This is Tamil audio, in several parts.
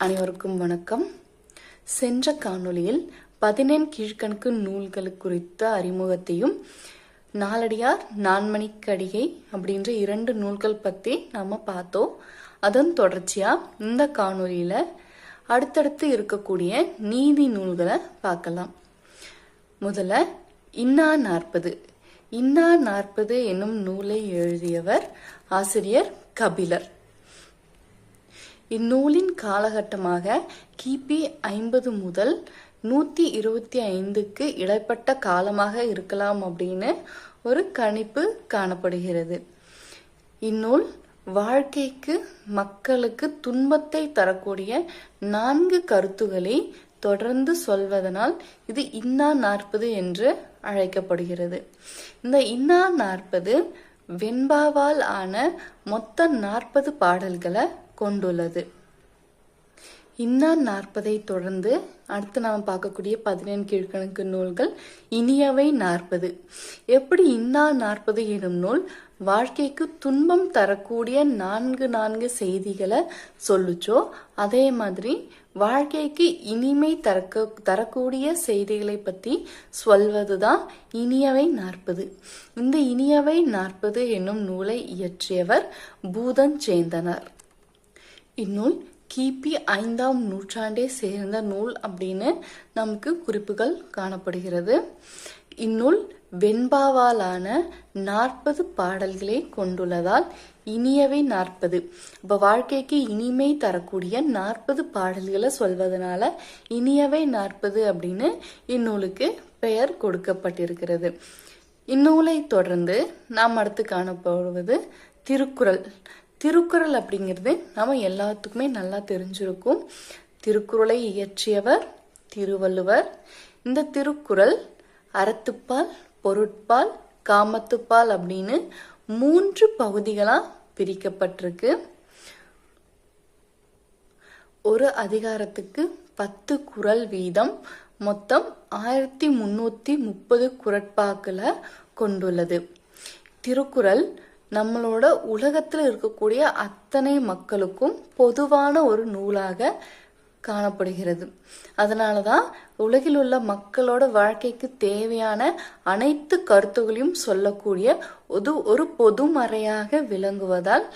அனைவருக்கும் வணக்கம். சென்ற காணொளியில் பதினெண் கீழ்கணக்கு நூல்கள் குறித்த அறிமுகத்தையும் நாலடியார் நான்மணிக்கடிகை அப்படின்ற இரண்டு நூல்கள் பற்றி நாம் பார்த்தோம். அதன் தொடர்ச்சியாக இந்த காணொலியில் அடுத்தடுத்து இருக்கக்கூடிய நீதி நூல்களை பார்க்கலாம். முதல்ல இன்னா நாற்பது. இன்னா நாற்பது என்னும் நூலை எழுதியவர் ஆசிரியர் கபிலர். இந்நூலின் காலகட்டமாக கிபி ஐம்பது முதல் நூற்றி இருபத்தி ஐந்துக்கு இடைப்பட்ட காலமாக இருக்கலாம் அப்படின்னு ஒரு கணிப்பு காணப்படுகிறது. இந்நூல் வாழ்க்கைக்கு மக்களுக்கு துன்பத்தை தரக்கூடிய நான்கு கருத்துக்களை தொடர்ந்து சொல்வதனால் இது இன்னா நாற்பது என்று அழைக்கப்படுகிறது. இந்த இன்னா நாற்பது வெண்பாவால் ஆன மொத்த நாற்பது பாடல்களை கொண்டுள்ளது. இன்னார் நாற்பதை தொடர்ந்து அடுத்து நாம் பார்க்கக்கூடிய பதினேழு கீழ்கணக்கு நூல்கள் இனியவை நாற்பது. எப்படி இன்னார் நாற்பது எனும் நூல் வாழ்க்கைக்கு துன்பம் தரக்கூடிய நான்கு நான்கு செய்திகளை சொல்லுச்சோ அதே மாதிரி வாழ்க்கைக்கு இனிமை தரக்க தரக்கூடிய செய்திகளை பற்றி சொல்வதுதான் இனியவை நாற்பது. இந்த இனியவை நாற்பது என்னும் நூலை இயற்றியவர் பூதஞ்சேந்தனர். இந்நூல் கிபி ஐந்தாம் நூற்றாண்டே சேர்ந்த நூல் அப்படின்னு நமக்கு குறிப்புகள் காணப்படுகிறது. இந்நூல் வெண்பாவாலான நாற்பது பாடல்களை கொண்டுள்ளதால் இனியவை நாற்பது. இப்போ வாழ்க்கைக்கு இனிமை தரக்கூடிய நாற்பது பாடல்களை சொல்வதனால இனியவை நாற்பது அப்படின்னு இந்நூலுக்கு பெயர் கொடுக்கப்பட்டிருக்கிறது. இந்நூலை தொடர்ந்து நாம் அடுத்து காணப்படுவது திருக்குறள். திருக்குறள் அப்படிங்கிறது நம்ம எல்லாத்துக்குமே நல்லா தெரிஞ்சிருக்கும். திருக்குறளை இயற்றியவர் திருவள்ளுவர். இந்த திருக்குறள் அறத்துப்பால் பொருட்பால் காமத்துப்பால் அப்படின்னு மூன்று பகுதிகளா பிரிக்கப்பட்டிருக்கு. ஒரு அதிகாரத்துக்கு பத்து குறள் வீதம் மொத்தம் ஆயிரத்தி முன்னூத்தி முப்பது குரட்பாக்களை கொண்டுள்ளது. திருக்குறள் நம்மளோட உலகத்தில் இருக்கக்கூடிய அத்தனை மக்களுக்கும் பொதுவான ஒரு நூலாக காணப்படுகிறது. அதனால தான் உலகில் உள்ள மக்களோட வாழ்க்கைக்கு தேவையான அனைத்து கருத்துகளையும் சொல்லக்கூடிய ஒரு ஒரு பொதுமறையாக விளங்குவதால்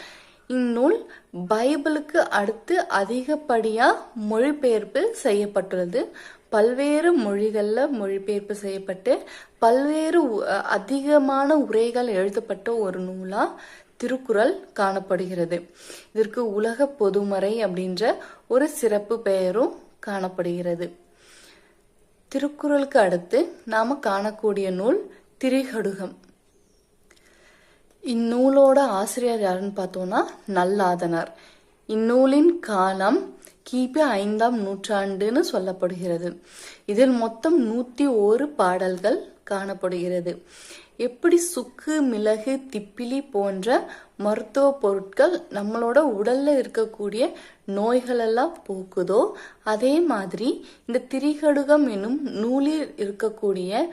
இந்நூல் பைபிளுக்கு அடுத்து அதிகப்படியாக மொழிபெயர்ப்பு செய்யப்பட்டுள்ளது. பல்வேறு மொழிகளில் மொழிபெயர்ப்பு செய்யப்பட்டு பல்வேறு அதிகமான உரைகள் எழுதப்பட்ட ஒரு நூலா திருக்குறள் காணப்படுகிறது. இதற்கு உலக பொதுமறை அப்படின்ற ஒரு சிறப்பு பெயரும் காணப்படுகிறது. திருக்குறளுக்கு அடுத்து நாம காணக்கூடிய நூல் திரிகடுகம். இந்நூலோட ஆசிரியர் யாருன்னு பார்த்தோம்னா நல்லாதனார். இந்நூலின் காலம் கிபி ஐந்தாம் நூற்றாண்டுன்னு சொல்லப்படுகிறது. இதில் மொத்தம் நூத்தி ஓரு பாடல்கள் காணப்படுகிறது. எப்படி சுக்கு மிளகு திப்பிலி போன்ற மருத்துவ பொருட்கள் நம்மளோட உடல்ல இருக்கக்கூடிய நோய்களெல்லாம் போக்குதோ அதே மாதிரி இந்த திரிகடுகம் என்னும் நூலில் இருக்கக்கூடிய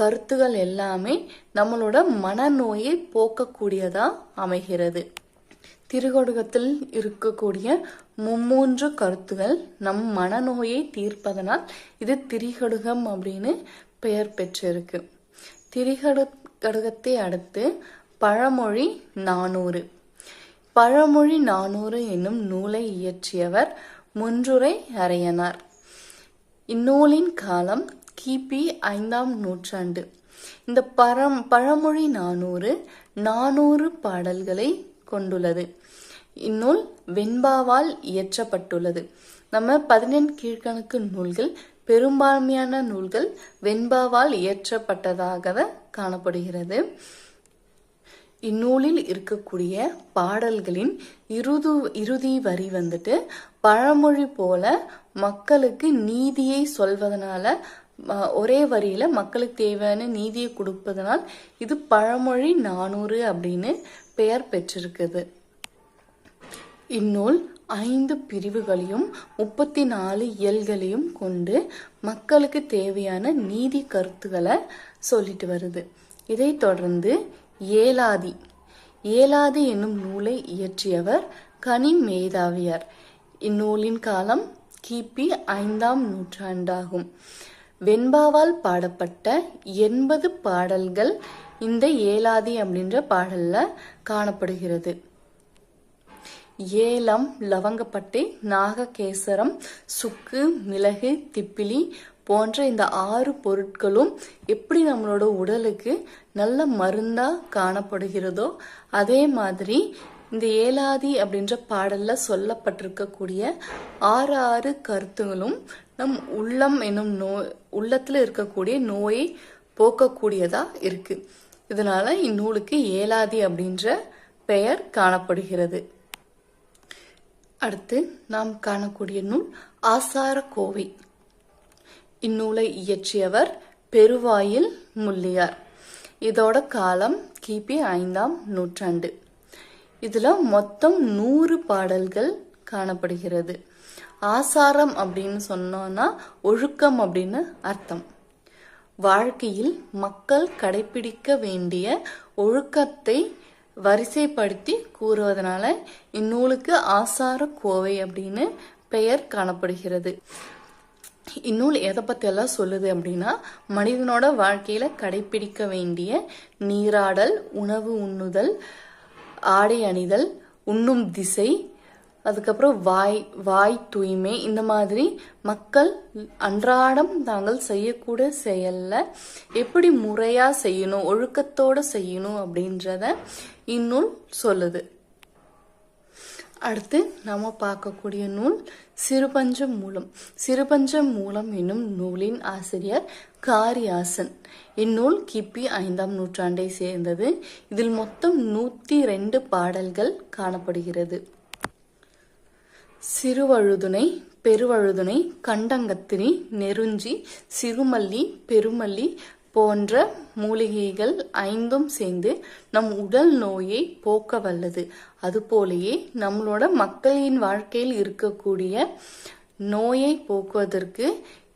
கருத்துகள் எல்லாமே நம்மளோட மனநோயை போக்கக்கூடியதா அமைகிறது. திருகொடுகத்தில் இருக்கக்கூடிய மும்மூன்று கருத்துகள் நம் மனநோயை தீர்ப்பதனால் இது திரிகடுகம் அப்படின்னு பெயர் பெற்றிருக்கு. திரிகடுகத்தை அடுத்து பழமொழி நானூறு. பழமொழி நானூறு என்னும் நூலை இயற்றியவர் முன்றுரை அறையனார் இந்நூலின் காலம் கிபி ஐந்தாம் நூற்றாண்டு. இந்த பழம் பழமொழி நானூறு நானூறு பாடல்களை கொண்டுள்ளது. இந்நூல் வெண்பாவால் இயற்றப்பட்டுள்ளது. நம்ம பதினெண் கீழ்கணக்கு நூல்கள் பெரும்பான்மையான நூல்கள் வெண்பாவால் இயற்றப்பட்டதாக காணப்படுகிறது. இந்நூலில் இருக்கக்கூடிய பாடல்களின் இறுது இறுதி வரி வந்துட்டு பழமொழி போல மக்களுக்கு நீதியை சொல்வதனால ஒரே வரியில மக்களுக்கு தேவையான நீதியை கொடுப்பதனால் இது பழமொழி நானூறு அப்படின்னு பெயர் பெற்றிருக்குது. இந்நூல் ஐந்து பிரிவுகளையும் முப்பத்தி நாலு இயல்களையும் கொண்டு மக்களுக்கு தேவையான நீதி கருத்துக்களை சொல்லிட்டு வருது. இதை தொடர்ந்து ஏலாதி. ஏலாதி என்னும் நூலை இயற்றியவர் கனி மேதாவியார். இந்நூலின் காலம் கிபி ஐந்தாம் நூற்றாண்டாகும். வெண்பாவால் பாடப்பட்ட எண்பது பாடல்கள் இந்த ஏலாதி அப்படின்ற பாடல்ல காணப்படுகிறது. ஏலம் லவங்கப்பட்டை நாககேசரம் சுக்கு மிளகு திப்பிலி போன்ற இந்த ஆறு பொருட்களும் எப்படி நம்மளோட உடலுக்கு நல்ல மருந்தா காணப்படுகிறதோ அதே மாதிரி இந்த ஏலாதி அப்படின்ற பாடல்ல சொல்லப்பட்டிருக்கக்கூடிய ஆறு ஆறு கருத்துகளும் நம் உள்ளம் என்னும் நோய் உள்ளத்துல இருக்கக்கூடிய நோயை போக்கக்கூடியதா இருக்கு. இதனால இந்நூலுக்கு ஏலாதி அப்படின்ற பெயர் காணப்படுகிறது. அடுத்து நாம் காணக்கூடிய நூல் ஆசார கோவை. இந்நூலை இயற்றியவர் பெருவாயில் முள்ளியார். இதோட காலம் கிபி ஐந்தாம் நூற்றாண்டு. இதில் மொத்தம் நூறு பாடல்கள் காணப்படுகிறது. ஆசாரம் அப்படின்னு சொன்னோன்னா ஒழுக்கம் அப்படின்னு அர்த்தம். வாழ்க்கையில் மக்கள் கடைபிடிக்க வேண்டிய ஒழுக்கத்தை வரிசைப்படுத்தி கூறுவதனால இந்நூலுக்கு ஆசார கோவை அப்படின்னு பெயர் காணப்படுகிறது. இந்நூல் எதை பத்தி எல்லாம் சொல்லுது அப்படின்னா மனிதனோட வாழ்க்கையில கடைபிடிக்க வேண்டிய நீராடல் உணவு உண்ணுதல் ஆடை அணிதல் உண்ணும் திசை அதுக்கப்புறம் வாய் வாய் தூய்மை இந்த மாதிரி மக்கள் அன்றாடம் தாங்கள் செய்யக்கூடிய செயலில் எப்படி முறையாக செய்யணும் ஒழுக்கத்தோடு செய்யணும் அப்படின்றத இந்நூல் சொல்லுது. அடுத்து நம்ம பார்க்கக்கூடிய நூல் சிறுபஞ்சம் மூலம். சிறுபஞ்சம் மூலம் என்னும் நூலின் ஆசிரியர் காரியாசன். இந்நூல் கிபி ஐந்தாம் நூற்றாண்டை சேர்ந்தது. இதில் மொத்தம் நூற்றி ரெண்டு பாடல்கள் காணப்படுகிறது. சிறுவழுதுணை பெருவழுதுனை கண்டங்கத்திரி நெருஞ்சி சிறுமல்லி பெருமல்லி போன்ற மூலிகைகள் ஐந்தும் சேர்ந்து நம் உடல் நோயை போக்க வல்லது அதுபோலேயே நம்மளோட மக்களின் வாழ்க்கையில் இருக்கக்கூடிய நோயை போக்குவதற்கு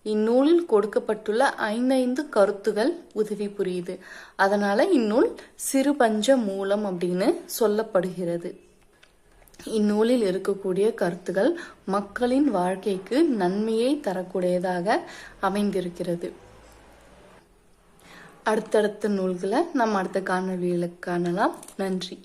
இந்நூலில் கொடுக்கப்பட்டுள்ள ஐந்தைந்து கருத்துகள் உதவி புரியுது. அதனால இந்நூல் சிறுபஞ்ச மூலம் அப்படின்னு சொல்லப்படுகிறது. இந்நூலில் இருக்கக்கூடிய கருத்துகள் மக்களின் வாழ்க்கைக்கு நன்மையை தரக்கூடியதாக அமைந்திருக்கிறது. அடுத்தடுத்த நூல்களை நம்ம அடுத்த காணொலியில் காணலாம். நன்றி.